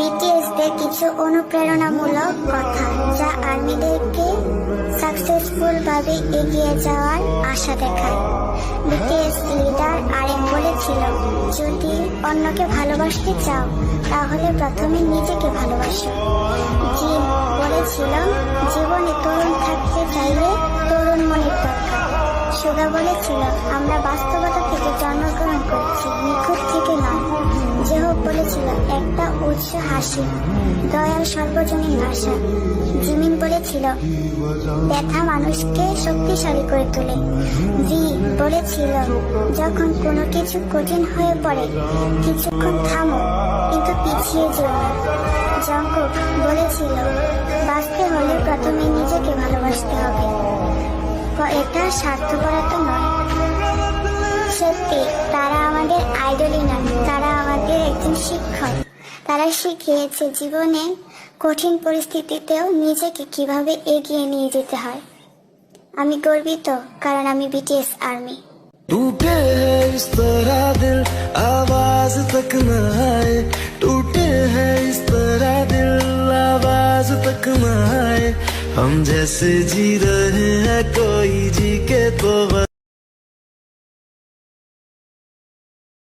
বিটিএসদের কিছু অনুপ্রেরণামূলক কথা যা আর্মিদেরকে সাকসেসফুল ভাবে এগিয়ে যাওয়ার আশা দেখায়। বিটিএস লিডার আরেক বলেছিল, যদি অন্যকে ভালোবাসতে চাও, তাহলে প্রথমে নিজেকে ভালোবাসো। জিন বলেছিল, জীবনে তরুণ থাকতে চাইলে তরুণ মনের দরকার। সুগা বলেছিল, আমরা বাস্তবতা থেকে জন্মগ্রহণ করছি বলেছিল একটা উৎস হাসি দয়াল সর্বজনীন ভাষা, জিমিন বলেছিল, ব্যথা মানুষকে শক্তিশালী করে তোলে। জি, বলেছিল, যখন কোনো কিছু কঠিন হয়ে পড়ে, কিছুক্ষণ থামো, কিন্তু পিছিয়ে যেও না। বলেছিল, বাঁচতে হলে প্রথমে নিজেকে ভালোবাসতে হবে। এটা স্বার্থপরতা নয়। তারা শিখিয়েছে জীবনে কঠিন পরিস্থিতিতেও নিজেকে কিভাবে এগিয়ে নিয়ে যেতে হয় আমি গর্বিত কারণ আমি বিটিএস আর্মি टूटे है इस तरह दिल आवाज तक न आए टूटे हैं इस तरह दिल आवाज तक न आए हम जैसे जी रहे हैं कोई जी के तो